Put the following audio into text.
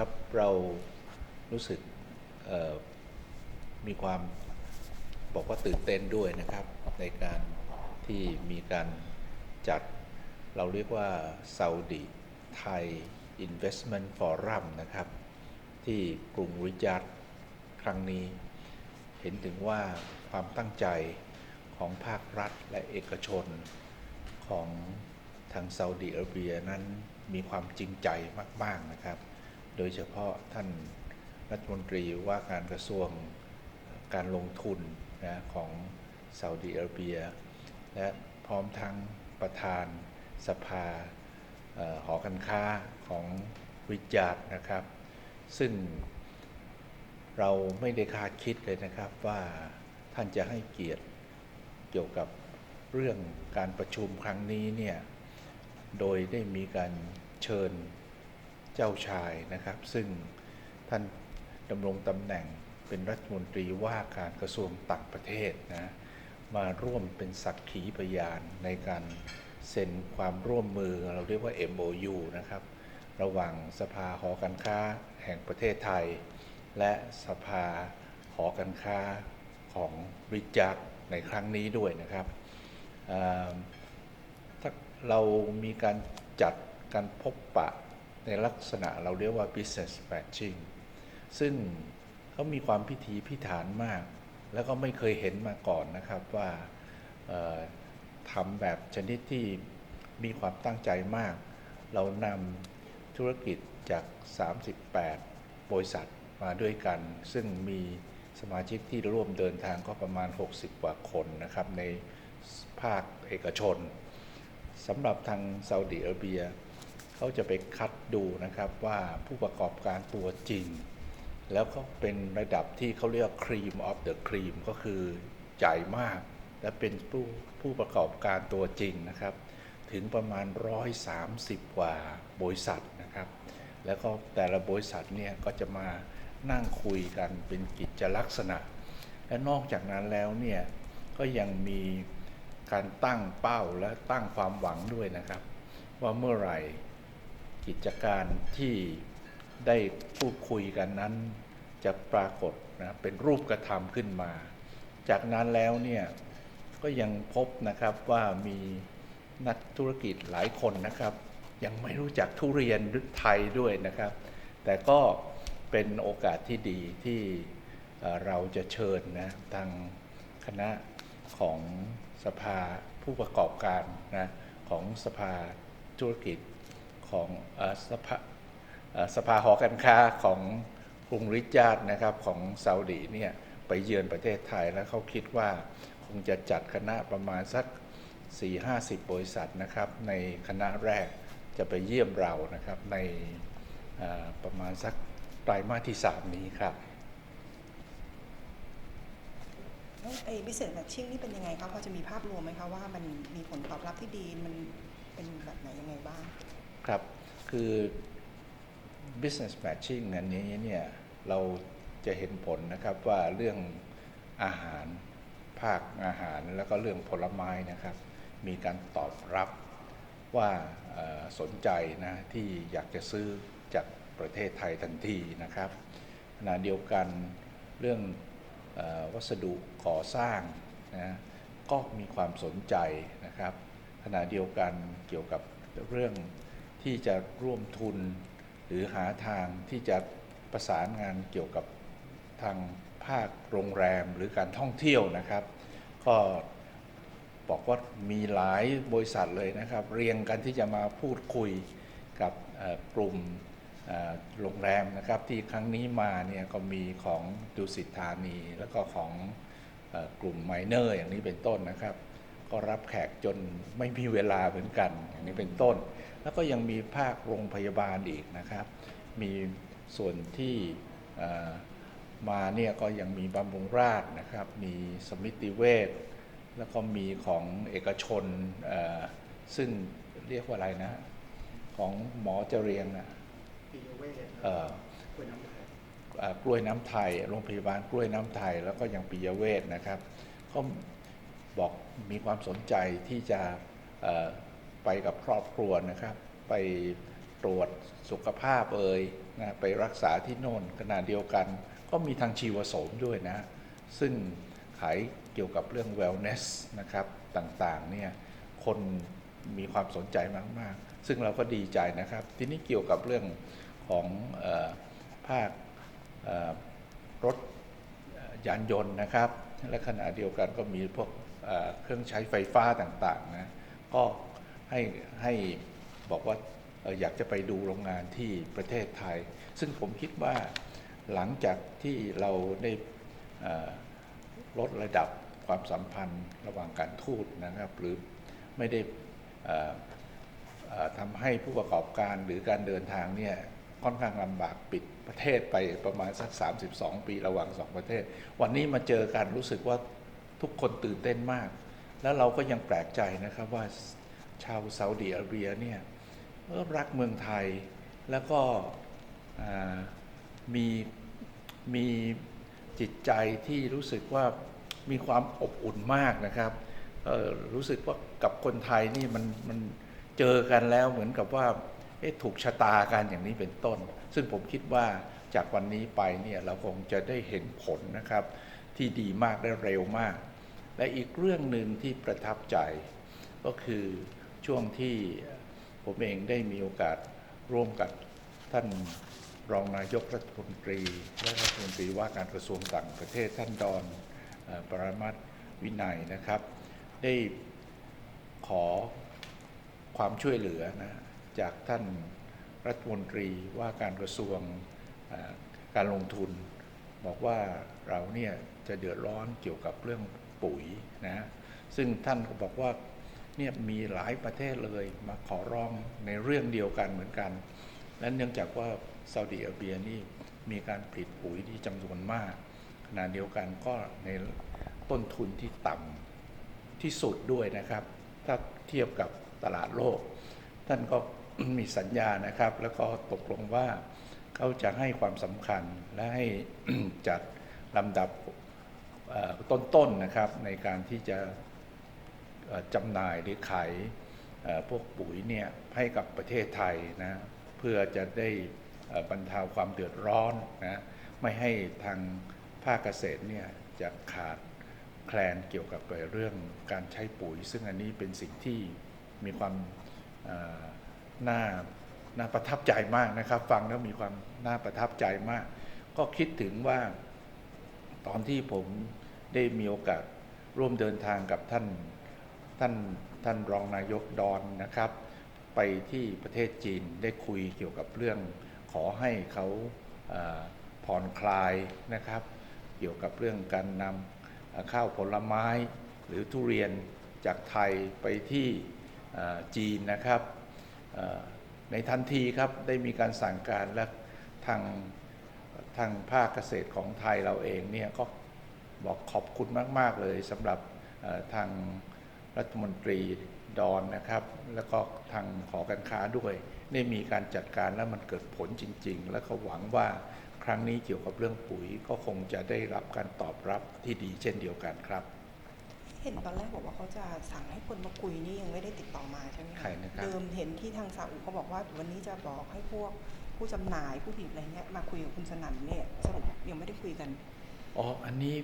ครับเรารู้สึกมีความบอกว่าตื่นเต้นด้วยนะครับ ในการที่มีการจัดเราเรียกว่า Saudi Thai Investment Forum นะครับ ที่กรุงริยาดครั้งนี้ เห็นถึงว่าความตั้งใจของภาครัฐและเอกชนของทางซาอุดิอาระเบียนั้นมีความจริงใจมาก ๆ นะครับ โดยเฉพาะท่านรัฐมนตรีว่าการกระทรวงการลงทุนนะของซาอุดิอาระเบีย และพร้อมทั้งประธานสภาหอการค้าของริยาดนะครับ ซึ่งเราไม่ได้คาดคิดเลยนะครับว่าท่านจะให้เกียรติเกี่ยวกับเรื่องการประชุมครั้งนี้เนี่ย โดยได้มีการเชิญ เจ้าชายนะครับ ซึ่งท่านดำรงตำแหน่งเป็นรัฐมนตรีว่าการกระทรวงต่างประเทศนะมาร่วมเป็นสักขีพยานในการเซ็นความร่วมมือเราเรียกว่า MOU นะครับ ระหว่างสภาหอการค้าแห่งประเทศไทย และสภาหอการค้าของริจักในครั้งนี้ด้วยนะครับเอ่อถ้าเรามีการจัดการพบปะ ในลักษณะเราเรียกว่า business matching ซึ่งเขามีความพิธีพิถันมาก แล้วก็ไม่เคยเห็นมาก่อนนะครับว่าทำแบบชนิดที่มีความตั้งใจมาก เรานำธุรกิจจาก 38 บริษัทมาด้วยกัน ซึ่งมีสมาชิกที่ร่วมเดินทางก็ประมาณ 60 กว่าคนนะครับในภาคเอกชนสำหรับทางซาอุดิอาระเบีย เขาจะไปคัดดูนะครับว่าผู้ประกอบการตัวจริง แล้วก็เป็นระดับที่เขาเรียกครีมออฟเดอะครีมก็คือใหญ่มาก และเป็นผู้ผู้ประกอบการตัวจริงนะครับ ถึงประมาณ 130 กว่าบริษัทนะครับ แล้วก็แต่ละบริษัทเนี่ยก็จะมานั่งคุยกันเป็นกิจลักษณะ และนอกจากนั้นแล้วเนี่ยก็ยังมีการตั้งเป้าและตั้งความหวังด้วยนะครับ ว่าเมื่อไหร่ กิจการที่ได้พูดคุยกันนั้นจะปรากฏนะเป็นรูปกระทำขึ้นมา จากนั้นแล้วเนี่ยก็ยังพบนะครับว่ามีนักธุรกิจหลายคนนะครับ ยังไม่รู้จักทุเรียนไทยด้วยนะครับ แต่ก็เป็นโอกาสที่ดีที่เราจะเชิญนะทางคณะของสภาผู้ประกอบการนะของสภาธุรกิจ ของอสภาเอ่อสภาหอการค้าของกรุงริยาดนะครับของซาอุดีเนี่ยไปเยือนประเทศไทยแล้วเขาคิดว่าคงจะจัดคณะประมาณสัก 4-50 บริษัทนะครับ ในคณะแรกจะไปเยี่ยมเรานะครับในประมาณสักไตรมาสที่ 3 นี้ครับไอ้ business matching นี่เป็นยังไงคะพอจะมีภาพรวมไหมคะว่ามันมีผลตอบรับที่ดีมันเป็นแบบไหนยังไงบ้าง ครับ คือ business matching อันนี้เนี่ยเราจะเห็นผลนะครับว่าเรื่องอาหารภาคอาหารแล้วก็เรื่องผลไม้นะครับ มีการตอบรับว่าสนใจนะที่อยากจะซื้อจากประเทศไทยทันทีนะครับขณะเดียวกันเรื่องอวัสดุก่อสร้างนะก็มีความสนใจนะครับขณะเดียวกันเกี่ยวกับเรื่อง ที่จะร่วมทุน หรือหาทางที่จะประสานงานเกี่ยวกับทางภาคโรงแรมหรือการท่องเที่ยวนะครับ ก็บอกว่ามีหลายบริษัทเลยนะครับ เรียงกันที่จะมาพูดคุยกับกลุ่มโรงแรมนะครับ ที่ครั้งนี้มาเนี่ยก็มีของดุสิตธานี แล้วก็ของอกลุ่มไมเนอร์อย่างนี้เป็นต้นนะครับ ก็รับแขกจนไม่มีเวลาเหมือนกัน อย่างนี้เป็นต้น แล้วก็ยังมีภาคโรงพยาบาลอีกนะครับ มีส่วนที่เอ่อมาเนี่ยก็ยังมีบำรุงราษฎร์นะครับ มีสมิติเวชแล้วก็มีของเอกชนเอ่อซึ่งเรียกว่าอะไรนะ ของหมอเจรียงนะปิยเวทเอ่อกล้วยน้ำไทยเอ่อกล้วยน้ำไทย โรงพยาบาลกล้วยน้ำไทย แล้วก็ยังปิยเวชนะครับ ก็ บอกมีความสนใจที่จะไปกับครอบครัวนะครับ ไปตรวจสุขภาพเอ่ยนะไปรักษาที่โน่นขณะเดียวกัน ก็มีทางชีวโสมด้วยนะ ซึ่งขายเกี่ยวกับเรื่อง wellness นะครับ ต่างๆเนี่ยคนมีความสนใจมาก ๆ ซึ่งเราก็ดีใจนะครับ ทีนี้เกี่ยวกับเรื่องของอภาครถยานยนต์นะครับ และขณะเดียวกันก็มีพวก เครื่องใช้ไฟฟ้าต่างๆนะก็ให้ให้บอกว่าอยากจะไปดูโรงงานที่ประเทศไทย ซึ่งผมคิดว่าหลังจากที่เราได้ลดระดับความสัมพันธ์ระหว่างการทูตนะครับ หรือไม่ได้ทำให้ผู้ประกอบการหรือการเดินทางเนี่ยค่อนข้างลำบากปิดประเทศไปประมาณสัก 32 ปีระหว่างสองประเทศ วันนี้มาเจอกันรู้สึกว่า ทุกคนตื่นเต้นมาก แล้วเราก็ยังแปลกใจนะครับว่าชาวซาอุดิอาระเบียเนี่ยรักเมืองไทยแล้วก็มีมีจิตใจที่รู้สึกว่ามีความอบอุ่นมากนะครับรู้สึกว่ากับคนไทยนี่มันมันเจอกันแล้วเหมือนกับว่าถูกชะตากันอย่างนี้เป็นต้น ซึ่งผมคิดว่าจากวันนี้ไปเนี่ยเราคงจะได้เห็นผลนะครับที่ดีมากและเร็วมาก และอีกเรื่องหนึ่งที่ประทับใจ ก็คือช่วงที่ผมเองได้มีโอกาสร่วมกับท่านรองนายกรัฐมนตรี และรัฐมนตรีว่าการกระทรวงต่างประเทศท่านดอนปรมัตวินัยนะครับ ได้ขอความช่วยเหลือนะจากท่านรัฐมนตรีว่าการกระทรวงการลงทุน บอกว่าเราเนี่ยจะเดือดร้อนเกี่ยวกับเรื่อง ปุ๋ยนะซึ่งท่านก็บอกว่าเนี่ยมีหลายประเทศเลยมาขอร้องในเรื่องเดียวกันเหมือนกัน และเนื่องจากว่าซาอุดิอาระเบียนี่มีการผลิตปุ๋ยที่จำนวนมาก ขณะเดียวกันก็ในต้นทุนที่ต่ำที่สุดด้วยนะครับ ถ้าเทียบกับตลาดโลก ท่านก็มีสัญญานะครับ แล้วก็ตกลงว่าเขาจะให้ความสำคัญและให้จัดลำดับ ต้นๆนะครับในการที่จะจำหน่ายหรือขายพวกปุ๋ยเนี่ยให้กับประเทศไทยนะเพื่อจะได้บรรเทาความเดือดร้อนนะไม่ให้ทางภาคเกษตรเนี่ยจะขาดแคลนเกี่ยวกับเรื่องการใช้ปุ๋ย ซึ่งอันนี้เป็นสิ่งที่มีความน่าน่าประทับใจมากนะครับ ฟังแล้วมีความน่าประทับใจมาก ก็คิดถึงว่า ตอนที่ผมได้มีโอกาสร่วมเดินทางกับท่านท่านท่านรองนายกดอนนะครับ ไปที่ประเทศจีนได้คุยเกี่ยวกับเรื่องขอให้เขาผ่อนคลายนะครับ เกี่ยวกับเรื่องการนำข้าวผลไม้ หรือทุเรียนจากไทยไปที่จีนนะครับในทันทีครับได้มีการสั่งการและทาง ทางภาคเกษตรของไทยเราเองเนี่ยก็บอกขอบคุณมาก ๆ เลยสำหรับเอ่อทางรัฐมนตรีดอนนะครับ แล้วก็ทางหอการค้าด้วยได้มีการจัดการแล้วมันเกิดผลจริง ๆ และก็หวังว่าครั้งนี้เกี่ยวกับเรื่องปุ๋ยก็คงจะได้รับการตอบรับที่ดีเช่นเดียวกันครับ เห็นตอนแรกบอกว่าเขาจะสั่งให้คนมาคุยนี่ยังไม่ได้ติดต่อมาใช่ไหมใครนะครับเดิมเห็นที่ทางซาอุเขาบอกว่าวันนี้จะบอกให้พวก ผู้จำหน่ายผู้ผลิตอะไรเงี้ยมาคุยกับคุณสนั่นเนี่ยสรุปยังไม่ได้คุยกันอ๋ออันนี้